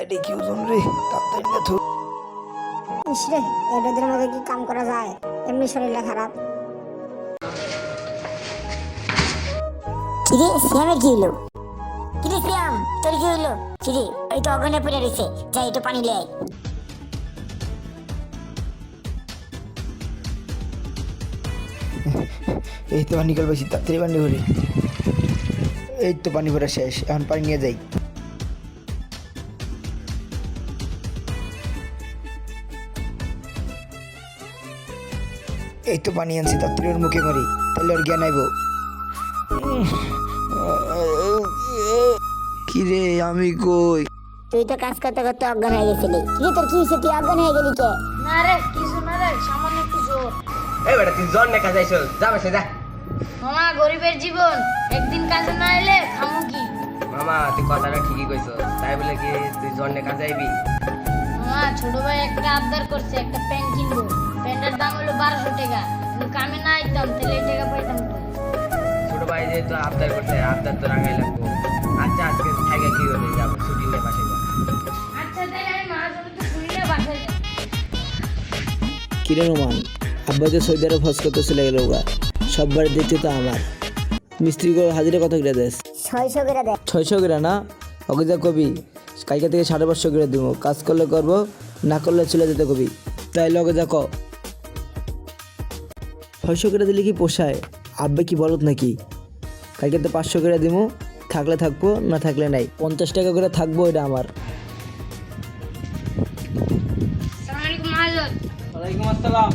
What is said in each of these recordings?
এটা কি ওজন রে? তাড়াতাড়ি না থু ইস রে এই রোদের মধ্যে কি কাম করা যায়? এমনি শরীরটা খারাপ। কিরে শ্যামের কি হলো কিরে শ্যাম তোর কি হলো কিরে ওই তো অগনে পড়ে রয়েছে যাই একটু পানি লে। এই তো পানি কল বেশি তাড়াতাড়ি পানি ভরি। এই তো পানি ভরা শেষ এখন পানি নিয়ে যাই। এই তো পানি আনছি তাড়াতাড়ি ওর মুখে মারি তাহলে ওর জ্ঞান আইব। কিরে আমি কই? তুই তো কাজ করতে করতে অজ্ঞান হয়ে গেছিলি। কিরে তোর কি হয়েছে? তুই অজ্ঞান হয়ে গেলি কে? না রে কিছু না রে সামান্য একটু জোর এই বেটা তুই জন দেখা যাইছ যা বসে যা। মামা গরিবের জীবন। একদিন কাজে না এলে খামু কি? মামা তুই কথাটা ঠিকই কইছ তাই বলে কি তুই জন্নে কাজে আইবি মামা ছোট ভাই একটা আবদার করছে একটা প্যান্ট কিনবো। প্যান্টের দাম হলো টাকা কিন্তু কামে না আইতাম তাহলে এই টাকা পাইতাম ছোট ভাই যে তো আবদার করছে আবদার তো রাঙাই লাগবো। আচ্ছা আজকে থাকে কি হলে? যাব ছুটি নিয়ে আচ্ছা আমি মহাজনে তো কিরে রোমান আব্বা যে সৌদি আরব হজ করতে চলে গেল ওগা সব বাড়ি দেখতে তো আমার। মিস্ত্রি করে হাজিরা কত করে দেস ছয়শো করে দেয়। ছয়শো না? ওকে যা কবি কালকে থেকে সাড়ে পাঁচশো করে দেবো। কাজ করলে করব না করলে চলে যেতে কবি। তাই লগে যা ক। ছয়শো করে দিলে কি পোষায়? আব্বা কি বলত নাকি? কালকে তো পাঁচশো করে দিব থাকলে থাকব না থাকলে নাই। পঞ্চাশ টাকা করে থাকব এটা আমার। ওয়ালাইকুম আসসালাম।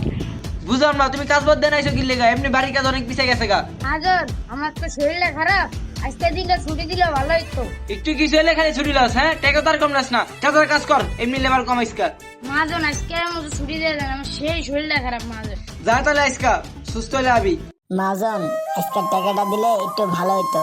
বুঝলাম না তুমি কাজ বাদ দেন আইসো কি লেগা? এমনি বাড়ির কাজ অনেক পিছিয়ে গেছে গা। মহাজন আমার তো শরীরটা খারাপ। আজকে দিনটা ছুটি দিলে ভালো হইতো। একটু কিছু হলে খালি ছুটি লাস হ্যাঁ? টাকা তার কম লাস না। কাজের কাজ কর এমনি লেবার কম আইসকা। মহাজন আজকে আমাকে ছুটি দিয়ে দেন আমার সেই শরীরটা খারাপ মহাজন। যা তাহলে আইসকা। সুস্থ হলে আবি। মাজন আজকের টাকাটা দিলে একটু ভালো হতো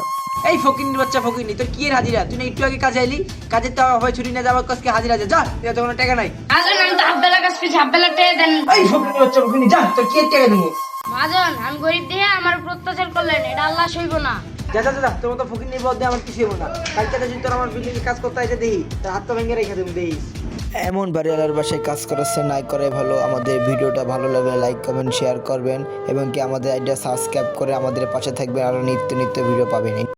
এই ফকিনি বাচ্চা ফকিনি তোর কি এর হাজিরা? তুই না একটু আগে কাজে আইলি কাজের তো হবে ছুটি না যাবার কাজকে হাজিরা যা যা এত কোনো টাকা নাই। মহাজন আমি তো হাফ বেলা কাজ করছি হাফ টাকা দেন। এই ফকিনি বাচ্চা ফকিনি যা তোর কি এর টাকা দেবো? মহাজন আমি গরিব দিয়ে আমার উপর অত্যাচার করলেন এটা আল্লাহ সইব না। যা যা যা, তোর মতো ফকিনি বদলে আমার কিছু হব না। কালকে যদি তোর আমার বিল্ডিং কাজ করতে আইসে দেখি তোর হাত তো ভেঙে রেখে দেবো দেখিস। এমন বাড়িওয়ালার বাসায় কাজ করাচ্ছে না করে ভালো। আমাদের ভিডিওটা ভালো লাগলে লাইক কমেন্ট শেয়ার করবেন এবং কি আমাদের আইডিয়া সাবস্ক্রাইব করে আমাদের পাশে থাকবেন। আরও নিত্য নিত্য ভিডিও পাবেন